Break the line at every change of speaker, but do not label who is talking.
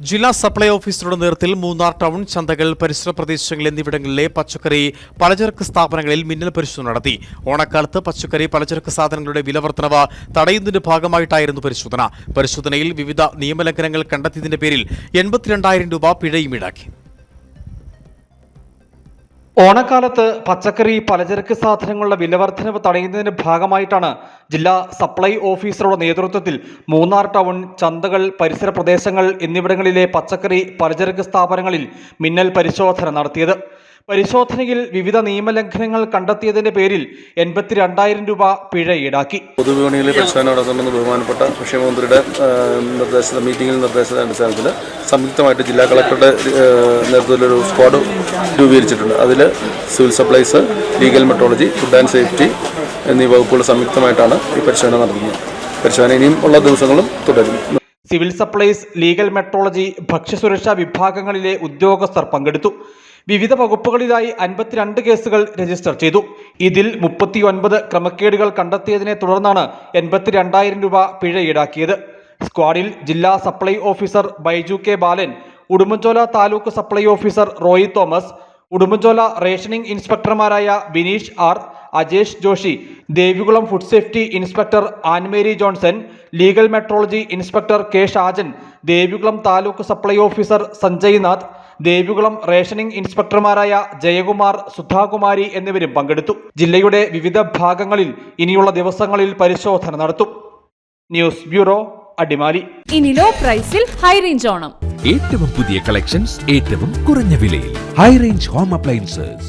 ജില്ലാ സപ്ലൈ ഓഫീസറുടെ നേതൃത്വത്തിൽ മൂന്നാർ ടൗൺ ചന്തകൾ പരിസര പ്രദേശങ്ങൾ എന്നിവിടങ്ങളിലെ പച്ചക്കറി പലചരക്ക് സ്ഥാപനങ്ങളിൽ മിന്നൽ പരിശോധന നടത്തി. ഓണക്കാലത്ത് പച്ചക്കറി പലചരക്ക് സാധനങ്ങളുടെ വിലവർദ്ധനവ് തടയുന്നതിന്റെ ഭാഗമായിട്ടായിരുന്നു പരിശോധന. പരിശോധനയിൽ വിവിധ നിയമലംഘനങ്ങൾ കണ്ടെത്തിയതിന്റെ പേരിൽ എൺപത്തിരണ്ടായിരം രൂപ പിഴയും ഈടാക്കി.
ഓണക്കാലത്ത് പച്ചക്കറി പലചരക്ക് സാധനങ്ങളുടെ വിലവർദ്ധനവ് തടയുന്നതിന്റെ ഭാഗമായിട്ടാണ് ജില്ലാ സപ്ലൈ ഓഫീസറുടെ നേതൃത്വത്തിൽ മൂന്നാർ ടൗൺ ചന്തകൾ പരിസര പ്രദേശങ്ങൾ എന്നിവിടങ്ങളിലെ പച്ചക്കറി പലചരക്ക് സ്ഥാപനങ്ങളിൽ മിന്നൽ പരിശോധന നടത്തിയത്. പരിശോധനയിൽ വിവിധ നിയമലംഘനങ്ങൾ കണ്ടെത്തിയതിന്റെ പേരിൽ എൺപത്തിരണ്ടായിരം രൂപ പിഴ ഈടാക്കി.
പൊതുവിപണിയിലെ പരിശോധന നടത്തണമെന്ന് ബഹുമാനപ്പെട്ട ഭക്ഷ്യമന്ത്രിയുടെ ആ, നിർദ്ദേശ മീറ്റിംഗിൽ നിർദ്ദേശത്തിന്റെ അടിസ്ഥാനത്തിൽ സംയുക്തമായിട്ട് ജില്ലാ കളക്ടറുടെ നേതൃത്വത്തിൽ നേതൃത്വത്തിലൊരു സ്ക്വാഡ് രൂപീകരിച്ചിട്ടുണ്ട്. അതിൽ civil supplies legal metrology food and safety എന്നീ വകുപ്പുകൾ സംയുക്തമായിട്ടാണ് ഈ പരിശോധന നടത്തുന്നത്. പരിശോധന ഇനിയും ഉള്ള ദിവസങ്ങളും തുടരും.
സിവിൽ സപ്ലൈസ് ലീഗൽ മെട്രോളജി ഭക്ഷ്യസുരക്ഷാ വിഭാഗങ്ങളിലെ ഉദ്യോഗസ്ഥർ പങ്കെടുത്തു. വിവിധ വകുപ്പുകളിലായി അൻപത്തിരണ്ട് കേസുകൾ രജിസ്റ്റർ ചെയ്തു. ഇതിൽ മുപ്പത്തിയൊൻപത് ക്രമക്കേടുകൾ കണ്ടെത്തിയതിനെ തുടർന്നാണ് എൺപത്തിരണ്ടായിരം രൂപ പിഴ ഈടാക്കിയത്. സ്ക്വാഡിൽ ജില്ലാ supply officer Baiju K Balan Udumbanchola taluk supply officer Roy Thomas Udumbanchola rationing ഇൻസ്പെക്ടർമാരായ Bineesh R Ajesh Joshi Devikulam food safety inspector Annmary Johnson legal metrology inspector K Shajan Devikulam taluk supply officer Sanjay Nath Devikulam rationing ഇൻസ്പെക്ടർമാരായ Jayakumar Sudhakumari എന്നിവരും പങ്കെടുത്തു. ജില്ലയുടെ വിവിധ ഭാഗങ്ങളിൽ ഇനിയുള്ള ദിവസങ്ങളിൽ പരിശോധന നടത്തും. News bureau Adimali.
ഇനി ലോ പ്രൈസിൽ ഹൈ റേഞ്ച് ഓണം.
ഏറ്റവും പുതിയ കളക്ഷൻസ് ഏറ്റവും കുറഞ്ഞ വിലയിൽ. High range home appliances.